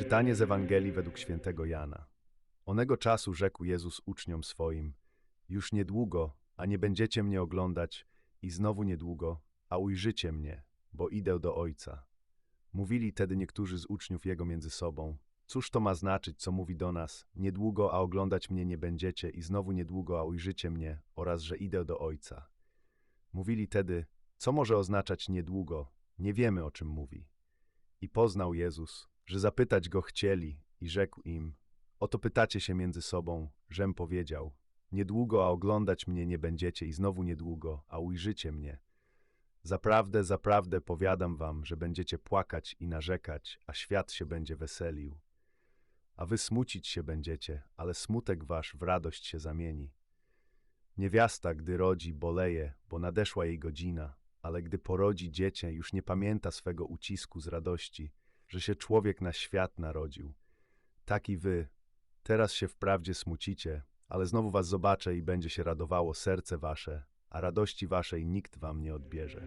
Czytanie z Ewangelii według świętego Jana. Onego czasu rzekł Jezus uczniom swoim: Już niedługo, a nie będziecie mnie oglądać, i znowu niedługo, a ujrzycie mnie, bo idę do Ojca. Mówili tedy niektórzy z uczniów Jego między sobą: Cóż to ma znaczyć, co mówi do nas? Niedługo, a oglądać mnie nie będziecie, i znowu niedługo, a ujrzycie mnie, oraz że idę do Ojca. Mówili tedy: Co może oznaczać niedługo? Nie wiemy, o czym mówi. I poznał Jezus, że zapytać go chcieli, i rzekł im: Oto pytacie się między sobą, żem powiedział: Niedługo, a oglądać mnie nie będziecie, i znowu niedługo, a ujrzycie mnie. Zaprawdę, zaprawdę powiadam wam, że będziecie płakać i narzekać, a świat się będzie weselił. A wy smucić się będziecie, ale smutek wasz w radość się zamieni. Niewiasta, gdy rodzi, boleje, bo nadeszła jej godzina, ale gdy porodzi dziecię, już nie pamięta swego ucisku z radości, że się człowiek na świat narodził. Tak i wy, teraz się wprawdzie smucicie, ale znowu was zobaczę i będzie się radowało serce wasze, a radości waszej nikt wam nie odbierze.